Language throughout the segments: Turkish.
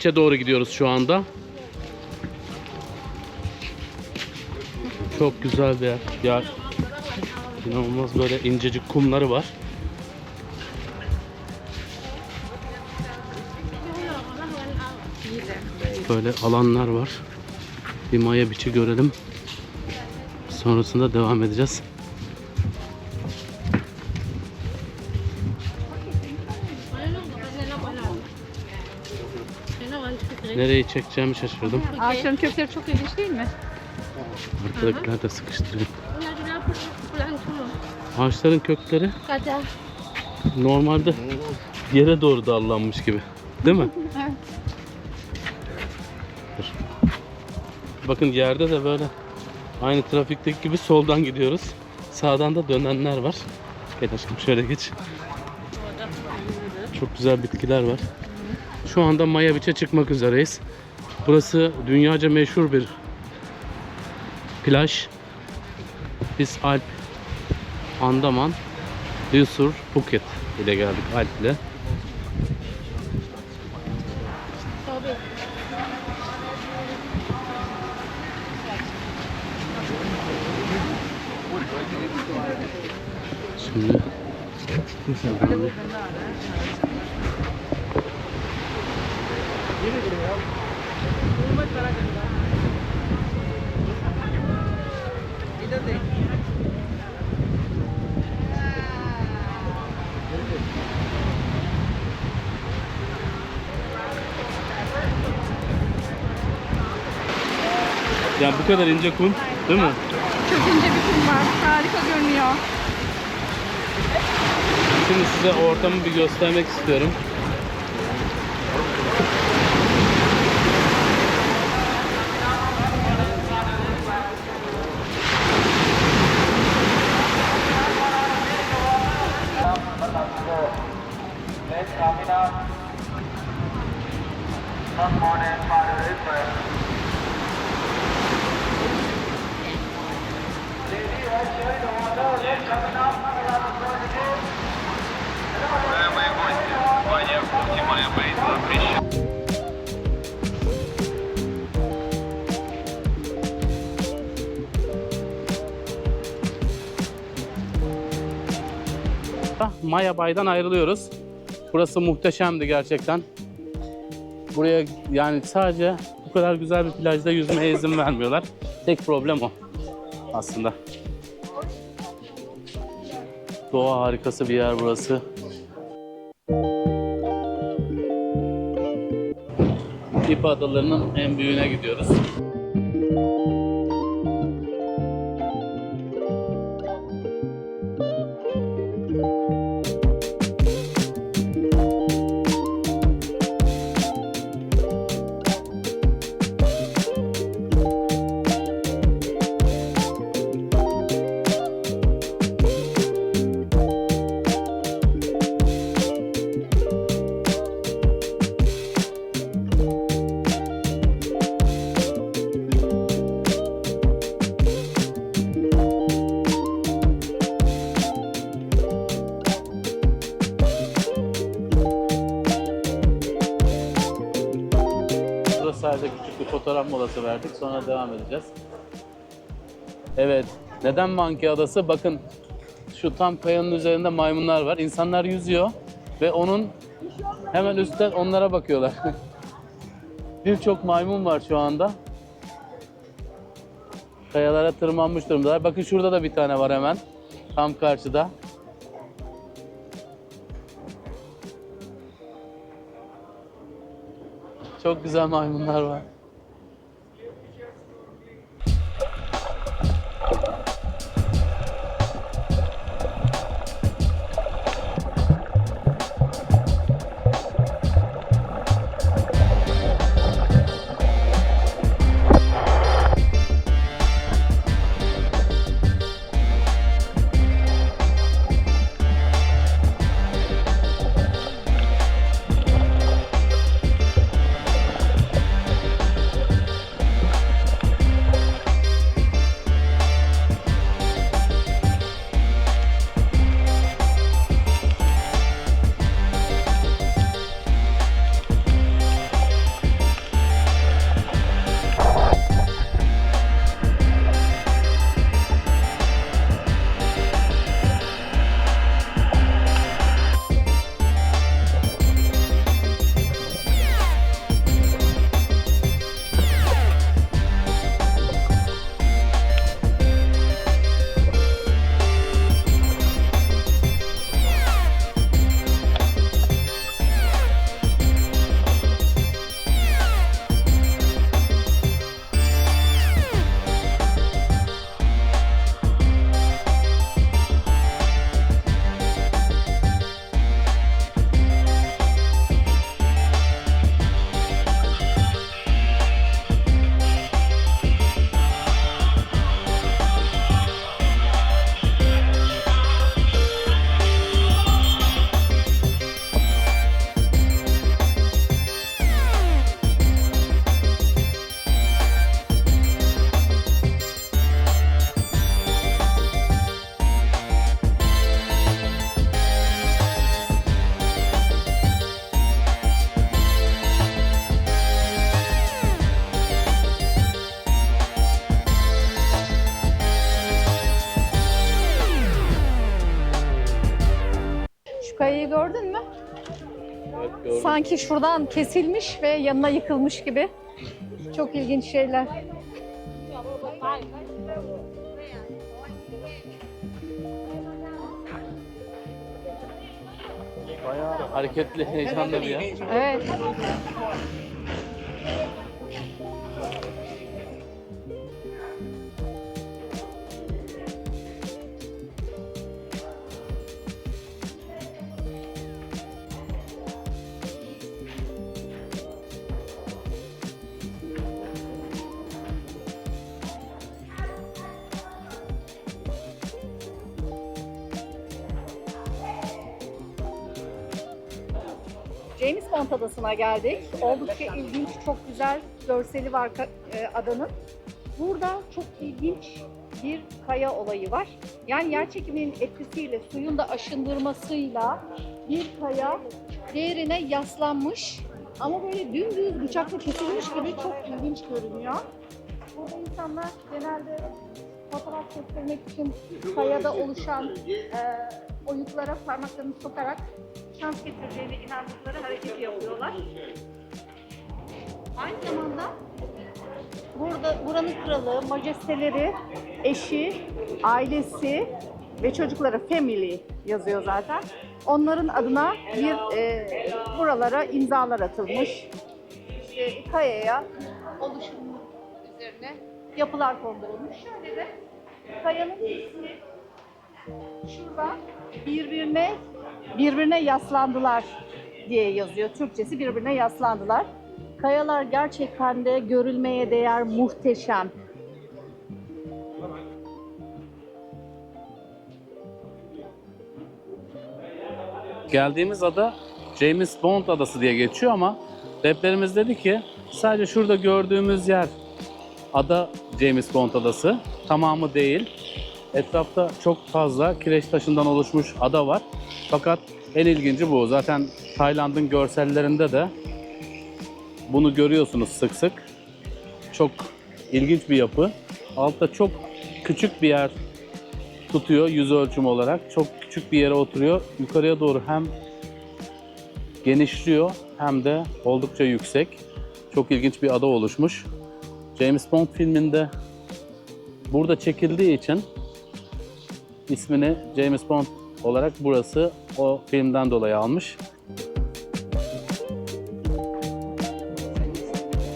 Beach'e doğru gidiyoruz şu anda. Çok güzel bir yer. yer. İnanılmaz böyle incecik kumları var. Böyle alanlar var. Bir Maya Beach'i görelim. Sonrasında devam edeceğiz. Nereyi çekeceğimi şaşırdım. Ağaçların kökleri çok ilginç değil mi? Arkadakiler de sıkıştırıyor. Ağaçların kökleri normalde yere doğru dallanmış gibi. Değil mi? Evet. Dur. Bakın yerde de böyle aynı trafikteki gibi soldan gidiyoruz. Sağdan da dönenler var. Gel aşkım şöyle geç. Çok güzel bitkiler var. Şu anda Maya Beach'e çıkmak üzereyiz. Burası dünyaca meşhur bir plaj. Biz Alp, Andaman, Yusur, Phuket ile geldik Alp ile. Şimdi yani bu kadar ince kum değil mi? Çok ince bir kum var. Harika görünüyor. Şimdi size ortamı bir göstermek istiyorum. Maya Bay'dan ayrılıyoruz. Burası muhteşemdi gerçekten. Buraya yani sadece bu kadar güzel bir plajda yüzmeye izin vermiyorlar. Tek problem o aslında. Doğa harikası bir yer burası. İp adalarının en büyüğüne gidiyoruz. Sadece küçük bir fotoğraf molası verdik. Sonra devam edeceğiz. Evet. Neden Monkey Adası? Bakın şu tam kayanın üzerinde maymunlar var. İnsanlar yüzüyor ve onun hemen üstten onlara bakıyorlar. Birçok maymun var şu anda. Kayalara tırmanmış durumdalar. Bakın şurada da bir tane var hemen. Tam karşıda. Çok güzel maymunlar var. Sanki şuradan kesilmiş ve yanına yıkılmış gibi. Çok ilginç şeyler. Bayağı hareketli, heyecanlı bir yer. Evet. Bond adasına geldik. Oldukça ilginç, çok güzel görseli var e, adanın. Burada çok ilginç bir kaya olayı var. Yani yer çekiminin etkisiyle, suyun da aşındırmasıyla bir kaya diğerine yaslanmış ama böyle dümdüz bıçakla kesilmiş gibi çok ilginç görünüyor. Burada insanlar genelde fotoğraf çektirmek için kayada oluşan e, oyuklara parmaklarını sokarak şans getireceğine inandıkları hareketi yapıyorlar. Aynı zamanda burada buranın kralı, majesteleri, eşi, ailesi ve çocukları family yazıyor zaten. Onların adına bir e, buralara imzalar atılmış. İşte kayaya oluşumu üzerine yapılar kondurulmuş. Şöyle de kayanın ismi şurada birbirine birbirine yaslandılar diye yazıyor. Türkçesi birbirine yaslandılar. Kayalar gerçekten de görülmeye değer muhteşem. Geldiğimiz ada James Bond adası diye geçiyor ama rehberimiz dedi ki sadece şurada gördüğümüz yer ada James Bond adası. Tamamı değil. Etrafta çok fazla kireç taşından oluşmuş ada var. Fakat en ilginci bu. Zaten Tayland'ın görsellerinde de bunu görüyorsunuz sık sık. Çok ilginç bir yapı. Altta çok küçük bir yer tutuyor yüz ölçümü olarak. Çok küçük bir yere oturuyor. Yukarıya doğru hem genişliyor hem de oldukça yüksek. Çok ilginç bir ada oluşmuş. James Bond filminde burada çekildiği için ismini James Bond olarak burası o filmden dolayı almış.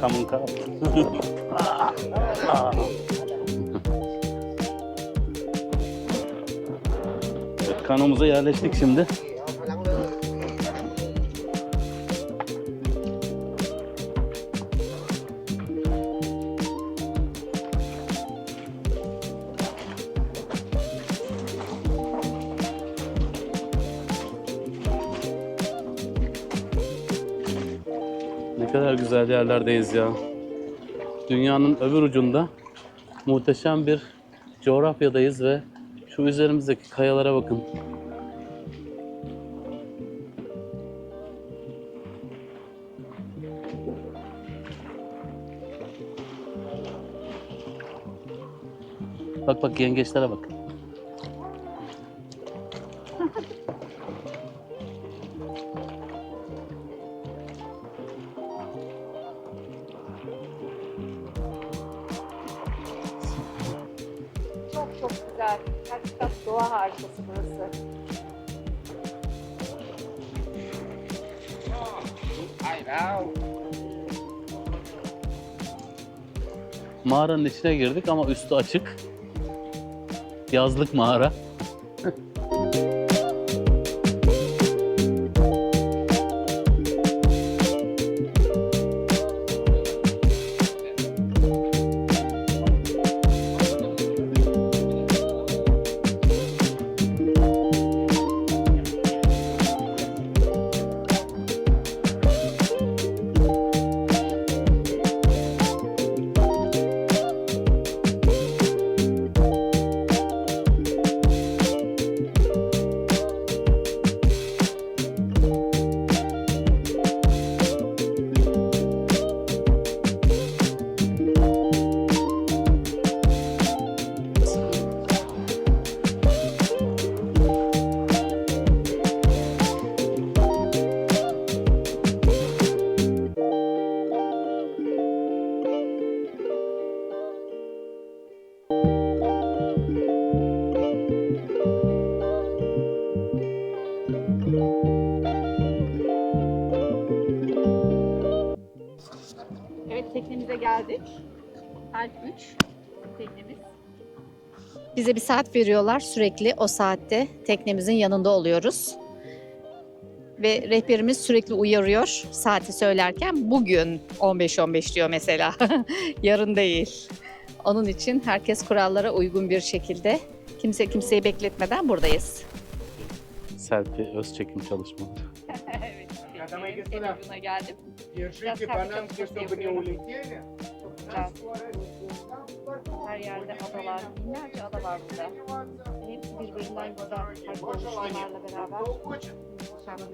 Come on, come. Kanomuza yerleştik şimdi. Ne kadar güzel yerlerdeyiz ya. Dünyanın öbür ucunda muhteşem bir coğrafyadayız ve şu üzerimizdeki kayalara bakın. Bak bak yengeçlere bak. Doğa harikası burası. Mağaranın içine girdik ama üstü açık. Yazlık mağara. Teknemize geldik. Alp 3 teknemiz. Bize bir saat veriyorlar. Sürekli o saatte teknemizin yanında oluyoruz. Ve rehberimiz sürekli uyarıyor saati söylerken. Bugün 15-15 diyor mesela. Yarın değil. Onun için herkes kurallara uygun bir şekilde kimse kimseyi bekletmeden buradayız. Selfie, öz çekim çalışmaları. evet. Ucuna geldim. Yaşın ki bana kısa beni ulitiyle. Her yerde adalar, binlerce ada var burada. Hepsi birbirinden güzel, her konuşmalarla beraber. Şarkı